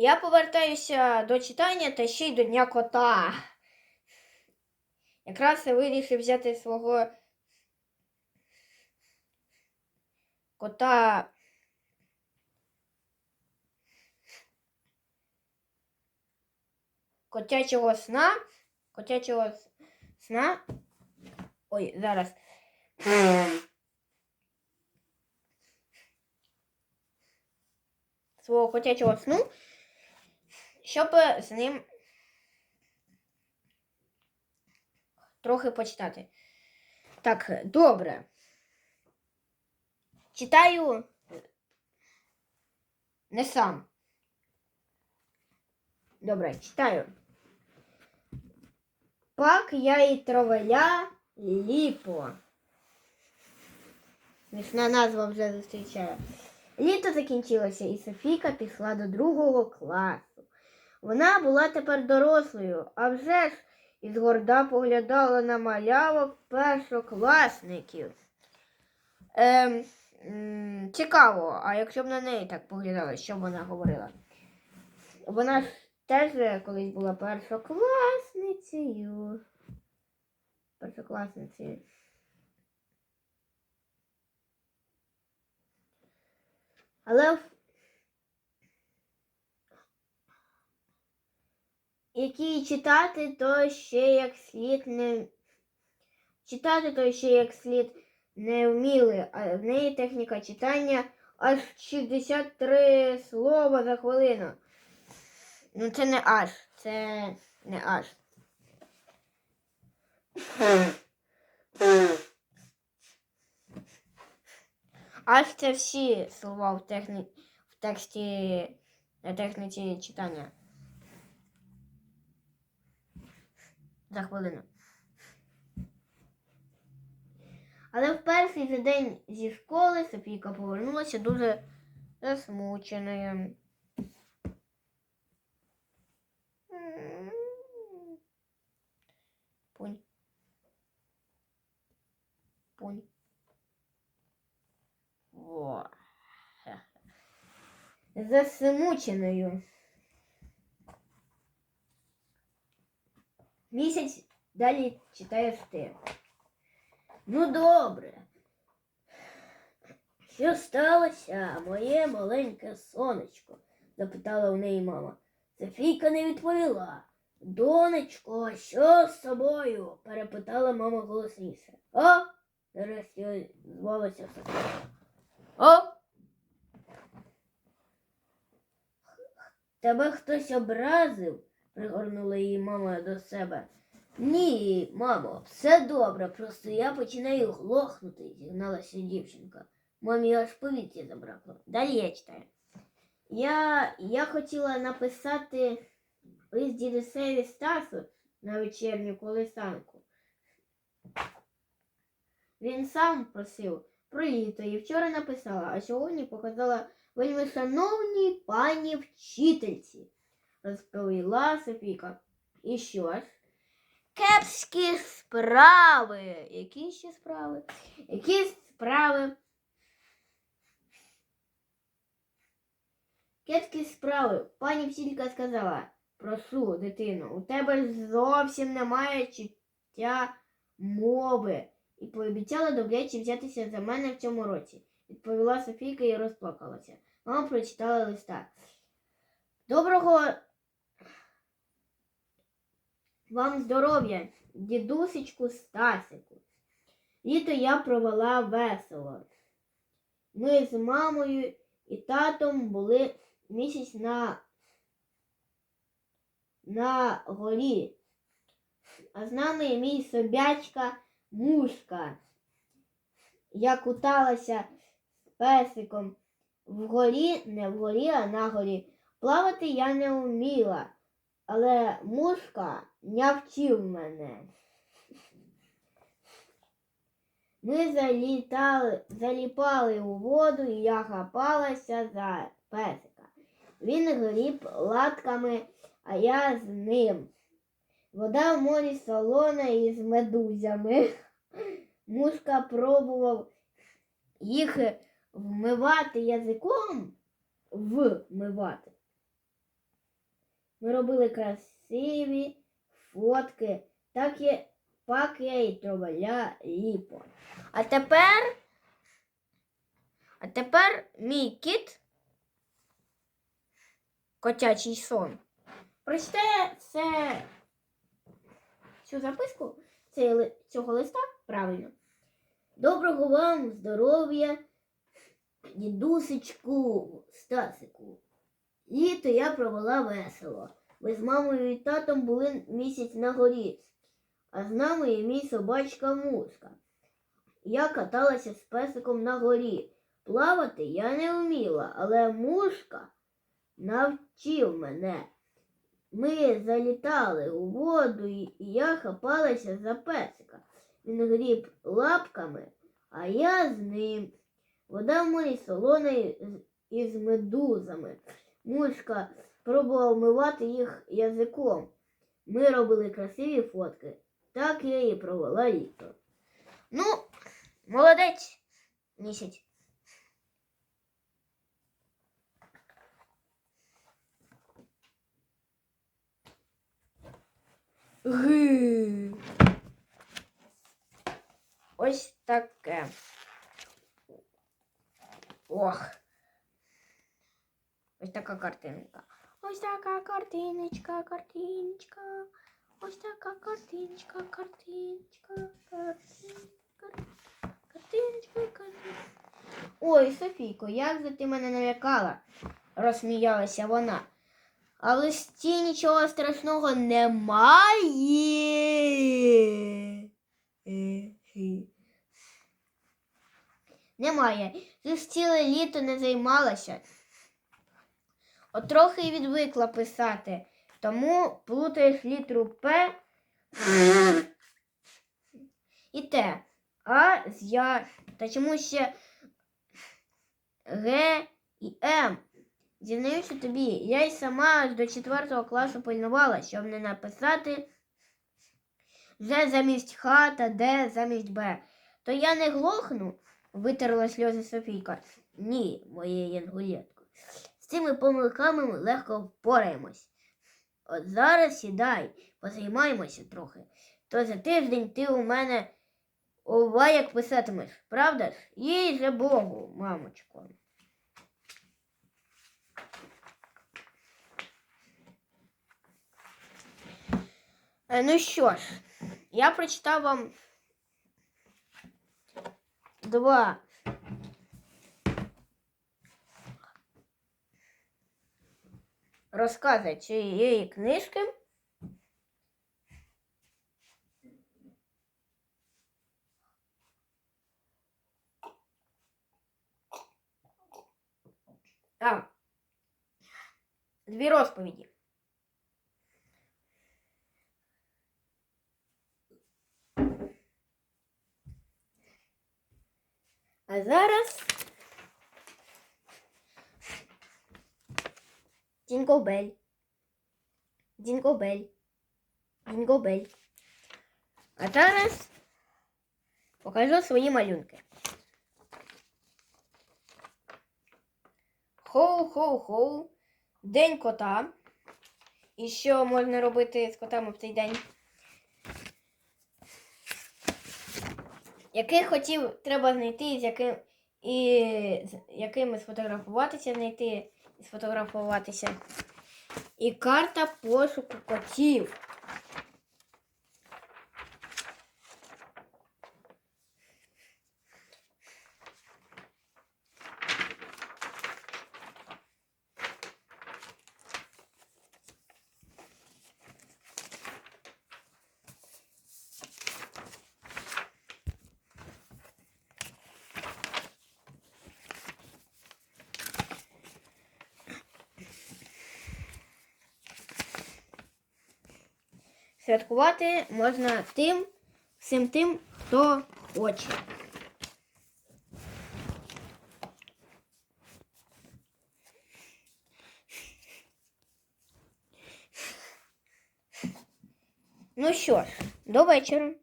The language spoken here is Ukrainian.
Я повертаюся до читання та ще й до Дня кота. Якраз я вирішив взяти свого кота. Котячого сна. Котячого сна. Ой, зараз. Свого котячого сну, щоб з ним трохи почитати. Так, добре. Читаю не сам. Добре, читаю. Пак я і травеля ліпо. Смішна назва вже зустрічає. Літо закінчилося, і Софійка пішла до другого класу. Вона була тепер дорослою, а вже ж і згорда поглядала на малявок першокласників. Ем, цікаво, а якщо б на неї так поглядали, що б вона говорила? Вона ж теж колись була першокласницею. Першокласницею. Але які читати, то ще як слід не читати, то ще як слід не вміли, а в неї техніка читання аж 63 слова за хвилину. Ну це не аж, це не аж. Аж це всі слова в, техні... в тексті на техніці читання. За хвилину. Але в перший же день зі школи Софійка повернулася дуже засмученою. Пунь. Пунь. Засмученою. Місяць далі читаєш ти. Ну, добре. Що сталося, моє маленьке сонечко? запитала у неї мама. Софійка не відповіла. Донечко, що з собою? перепитала мама голосніше. О, нарешті звалася Софійка. О! Тебе хтось образив? Пригорнула її мама до себе. Ні, мамо, все добре, просто я починаю глохнути, зігналася дівчинка. Мамі аж повітря забракло. Далі я читаю. Я, я хотіла написати лист дідусеві Стасу на вечірню колесанку. Він сам просив про літо і вчора написала, а сьогодні показала вельми шановній пані вчительці, розповіла Софійка. І що ж? Кепські справи. Які ще справи? Які справи? Кепські справи. Пані вчителька сказала. Прошу, дитино, у тебе зовсім немає чуття мови. І пообіцяла добряче взятися за мене в цьому році. Відповіла Софійка і розплакалася. Мама прочитала листа. Доброго вам здоров'я, дідусечку Стасику. Літо я провела весело. Ми з мамою і татом були місяць на, на горі. А з нами і мій собячка мушка. Я куталася з песиком вгорі, не вгорі, а на горі. Плавати я не вміла, але мушка навчив мене. Ми залітали, заліпали у воду, і я хапалася за песика. Він гріб латками, а я з ним. Вода в морі солона із медузями. Мушка пробував їх вмивати язиком, вмивати. Ми робили красиві фотки, так є пак я і троваля ліпо. А тепер. А тепер мій кіт. Котячий сон. Прочитає це цю записку цього листа правильно. Доброго вам здоров'я, дідусечку, Стасику. Літо я провела весело. Ми з мамою і татом були місяць на горі, а з нами і мій собачка муска. Я каталася з песиком на горі. Плавати я не вміла, але мушка навчив мене. Ми залітали у воду, і я хапалася за песика. Він гріб лапками, а я з ним. Вода в морі солона із медузами. Мушка пробував вмивати їх язиком. Ми робили красиві фотки. Так я і провела літо. Ну, молодець, місяць. Ги. Ось таке. Ох. Ось така картинка. Ось така картиночка, картиночка. Ось така картиночка, картиночка, картиночка. Картиночка, картиночка. Ой, Софійко, як же ти мене налякала? розсміялася вона. А в листі нічого страшного немає. Немає. Ти ціле літо не займалася. От трохи відвикла писати, тому плутаєш літру П і Т, А з Я, та чому ще Г і М. Зізнаюся тобі, я й сама аж до четвертого класу пильнувала, щоб не написати З замість Х та Д замість Б. То я не глохну, витерла сльози Софійка. Ні, моє янгулєтко. Цими помилками ми легко впораємось. От зараз сідай, позаймаємося трохи. То за тиждень ти у мене ова як писатимеш, правда ж? Їй же Богу, мамочко. Е, Ну що ж, я прочитав вам два розкази цієї книжки. А, дві розповіді. А зараз Дінго-бель. Дінго-бель. Дінго-бель. А зараз покажу свої малюнки. Хоу-хоу-хоу. День кота. І що можна робити з котами в цей день? Який хотів, треба знайти, з яким і з якими сфотографуватися, знайти сфотографуватися. І карта пошуку котів. Святкувати можна тим, всім тим, хто хоче. Ну що ж, до вечора.